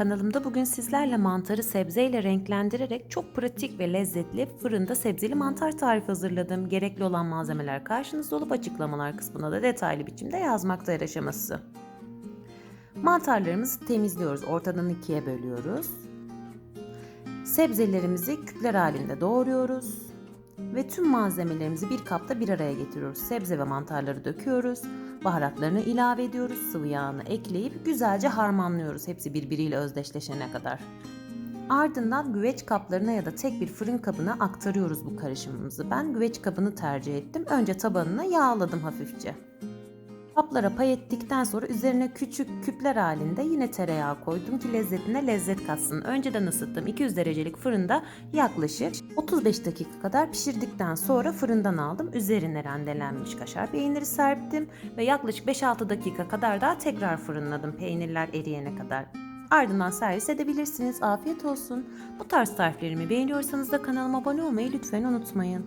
Kanalımda bugün sizlerle mantarı sebzeyle renklendirerek çok pratik ve lezzetli fırında sebzeli mantar tarifi hazırladım. Gerekli olan malzemeler karşınızda olup açıklamalar kısmına da detaylı biçimde yazmakta yer aşaması. Mantarlarımızı temizliyoruz. Ortadan ikiye bölüyoruz. Sebzelerimizi küpler halinde doğruyoruz. Ve tüm malzemelerimizi bir kapta bir araya getiriyoruz. Sebze ve mantarları döküyoruz. Baharatlarını ilave ediyoruz. Sıvı yağını ekleyip güzelce harmanlıyoruz hepsi birbiriyle özdeşleşene kadar. Ardından güveç kaplarına ya da tek bir fırın kabına aktarıyoruz bu karışımımızı. Ben güveç kabını tercih ettim. Önce tabanına yağladım hafifçe. Kaplara pay ettikten sonra üzerine küçük küpler halinde yine tereyağı koydum ki lezzetine lezzet katsın. Önceden ısıttım 200 derecelik fırında yaklaşık 35 dakika kadar pişirdikten sonra fırından aldım. Üzerine rendelenmiş kaşar peyniri serptim ve yaklaşık 5-6 dakika kadar daha tekrar fırınladım peynirler eriyene kadar. Ardından servis edebilirsiniz. Afiyet olsun. Bu tarz tariflerimi beğeniyorsanız da kanalıma abone olmayı lütfen unutmayın.